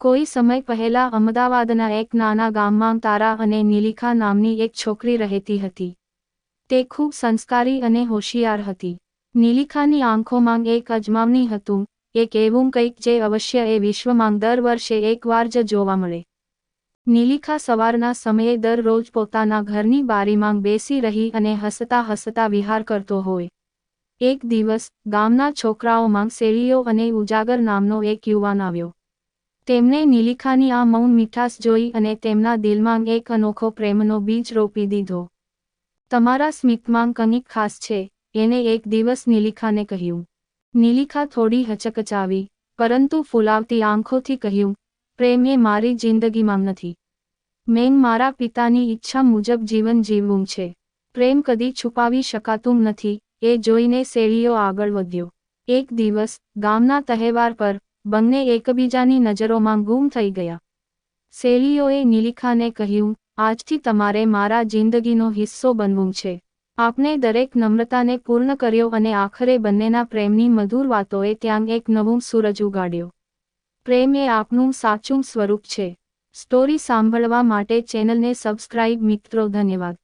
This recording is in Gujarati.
કોઈ સમય પહેલા અમદાવાદના એક નાના ગામમાં તારા અને નીલિખા નામની એક છોકરી રહેતી હતી. તે ખૂબ સંસ્કારી અને હોશિયાર હતી. નીલિખાની આંખોમાં એક અજમાવની હતું, એક એવું કંઈક જે અવશ્ય એ વિશ્વમાં દર વર્ષે એકવાર જ જોવા મળે. નીલિખા સવારના સમયે દરરોજ પોતાના ઘરની બારીમાં બેસી રહી અને હસતા હસતા વિહાર કરતો હોય. એક દિવસ ગામના છોકરાઓમાં શેરીઓ અને ઉજાગર નામનો એક યુવાન આવ્યો. તેમને નીલિખાની આ મૌન મીઠાશ જોઈ અને તેમના દિલમાં એક અનોખો પ્રેમનો બીજ રોપી દીધો. તમારા સ્મિતમાં કંઈક ખાસ છે, એને એક દિવસ નીલિખાને કહ્યું. નીલિખા થોડી હચકચાવી, પરંતુ ફૂલાવતી આંખોથી કહ્યું, પ્રેમ એ મારી જિંદગીમાં નથી. મેં મારા પિતાની ઈચ્છા મુજબ જીવન જીવવું છે. પ્રેમ કદી છુપાવી શકાતું નથી. એ જોઈને શેરીઓ આગળ વધ્યો. એક દિવસ, ગામના તહેવાર પર બંને એકબીજાની નજરોમાં ગુમ થઈ ગયા. શેલીઓએ નીલિખાને કહ્યું, આજથી તમારે મારા જિંદગીનો હિસ્સો બનવું છે. આપને દરેક નમ્રતાને પૂર્ણ કર્યો અને આખરે બંનેના પ્રેમની મધુર વાતોએ ત્યાં એક નવું સૂરજ ઉગાડ્યો. પ્રેમ એ આપનું સાચું સ્વરૂપ છે. સ્ટોરી સાંભળવા માટે ચેનલને સબસ્ક્રાઇબ મિત્રો, ધન્યવાદ.